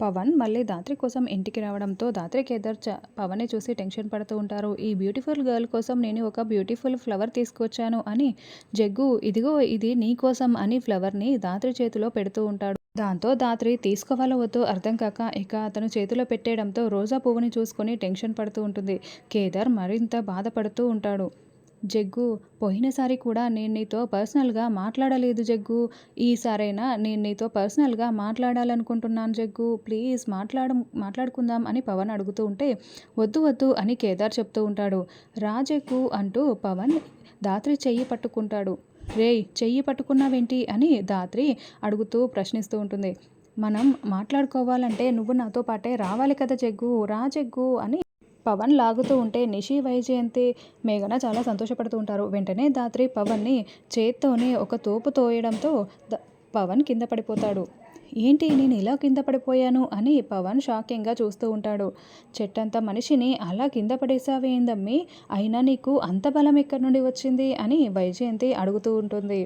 పవన్ మళ్ళీ ధాత్రి కోసం ఇంటికి రావడంతో ధాత్రి కేదార్ చ పవన్ని చూసి టెన్షన్ పడుతూ ఉంటారు. ఈ బ్యూటిఫుల్ గర్ల్ కోసం నేను ఒక బ్యూటిఫుల్ ఫ్లవర్ తీసుకొచ్చాను అని జగ్గు ఇదిగో ఇది నీ కోసం అని ఫ్లవర్ని ధాత్రి చేతిలో పెడుతూ ఉంటాడు. దాంతో ధాత్రి తీసుకోవాలో వద్దో అర్థం కాక ఇక అతను చేతిలో పెట్టేయడంతో రోజా పువ్వుని చూసుకొని టెన్షన్ పడుతూ ఉంటుంది. కేదార్ మరింత బాధపడుతూ ఉంటాడు. జగ్గు పోయినసారి కూడా నేను నీతో పర్సనల్గా మాట్లాడలేదు జగ్గు. ఈసారైనా నేను నీతో పర్సనల్గా మాట్లాడాలనుకుంటున్నాను జగ్గు. ప్లీజ్ మాట్లాడ మాట్లాడుకుందాం అని పవన్ అడుగుతూ ఉంటే వద్దు వద్దు అని కేదార్ చెప్తూ ఉంటాడు. రాజగ్గు అంటూ పవన్ దాత్రి చెయ్యి పట్టుకుంటాడు. రేయ్ చెయ్యి పట్టుకున్నావేంటి అని దాత్రి అడుగుతూ ప్రశ్నిస్తూ ఉంటుంది. మనం మాట్లాడుకోవాలంటే నువ్వు నాతో పాటే రావాలి కదా జగ్గు. రా జగ్గు అని పవన్ లాగుతూ ఉంటే నిషి వైజయంతి మేఘన చాలా సంతోషపడుతూ ఉంటారు. వెంటనే దాత్రి పవన్ని చేత్తోనే ఒక తోపు తోయడంతో పవన్ కింద పడిపోతాడు. ఏంటి నేను ఇలా కింద పడిపోయాను? అని పవన్ షాకింగ్గా చూస్తూ ఉంటాడు. చెట్టంత మనిషిని అలా కింద పడేసావేందమ్మి అయినా నీకు అంత బలం ఎక్కడి నుండి వచ్చింది? అని వైజయంతి అడుగుతూ ఉంటుంది.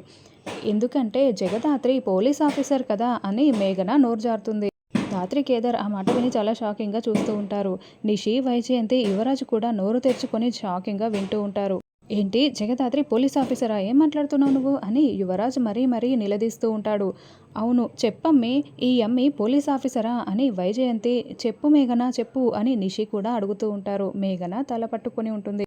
ఎందుకంటే జగదాత్రి పోలీస్ ఆఫీసర్ కదా అని మేఘన నోరు జారుతుంది రాత్రి కేదార్ ఆ మాట విని చాలా షాకింగ్గా చూస్తూ ఉంటారు. నిషి వైజయంతి యువరాజు కూడా నోరు తెరుచుకొని షాకింగ్గా వింటూ ఉంటారు. ఏంటి జగదాత్రి పోలీస్ ఆఫీసరా? ఏం మాట్లాడుతున్నావు నువ్వు? అని యువరాజ్ మరీ మరీ నిలదీస్తూ ఉంటాడు. అవును చెప్పమ్మి ఈ అమ్మి పోలీస్ ఆఫీసరా? అని వైజయంతి చెప్పు మేఘన చెప్పు అని నిషి కూడా అడుగుతూ ఉంటారు. మేఘన తల పట్టుకొని ఉంటుంది.